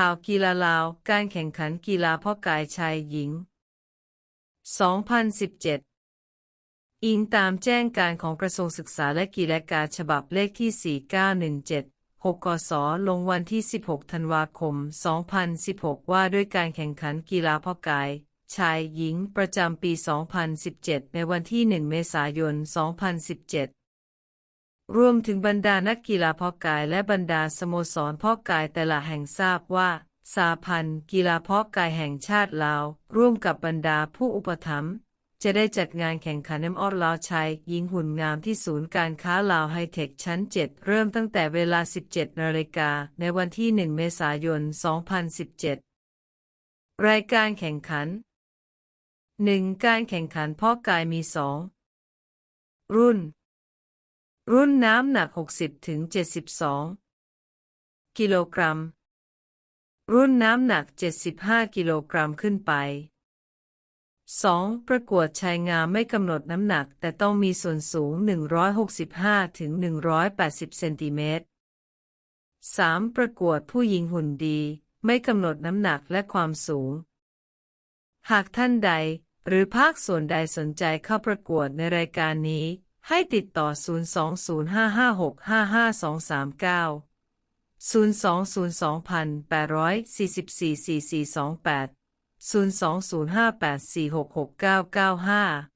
ข่าวกีฬาลาว การแข่งขันกีฬาพาะกายชายหญิง 2017 อิงตามแจ้งการของกระทรวงศึกษาและกีฬาการฉบับเลขที่ 4917 6กศลงวันที่ 16 ธันวาคม 2016 ว่าด้วยการแข่งขันกีฬาพาะกาย ชายหญิงประจำปี 2017 ในวันที่ 1 เมษายน 2017 รวมถึงบรรดานักกีฬาเพาะกายและบรรดาสโมสรเพาะกายแต่ละแห่งทราบว่าสาพันธ์กีฬาเพาะกายแห่งชาติลาว ร่วมกับบรรดาผู้อุปถัมภ์จะได้จัดงานแข่งขันน้ำออดลาวชายหญิงหุ่นงามที่ศูนย์การค้าลาวไฮเทคชั้น 7 เริ่มตั้งแต่เวลา 17 นาฬิกาในวันที่ 1 เมษายน 2017 รายการแข่งขัน 1. การแข่งขันเพาะกายมี 2 รุ่น รุ่นน้ำหนัก 60ถึง72 กิโลกรัม รุ่นน้ำหนัก 75 กิโลกรัมขึ้นไป 2. ประกวดชายงามไม่กำหนดน้ำหนัก แต่ต้องมีส่วนสูง 165ถึง180 เซนติเมตร 3. ประกวดผู้หญิงหุ่นดี ไม่กำหนดน้ำหนักและความสูง หากท่านใด หรือภาคส่วนใดสนใจเข้าประกวดในรายการนี้ ให้ติดต่อ 0205565565523 02028444428 02058466995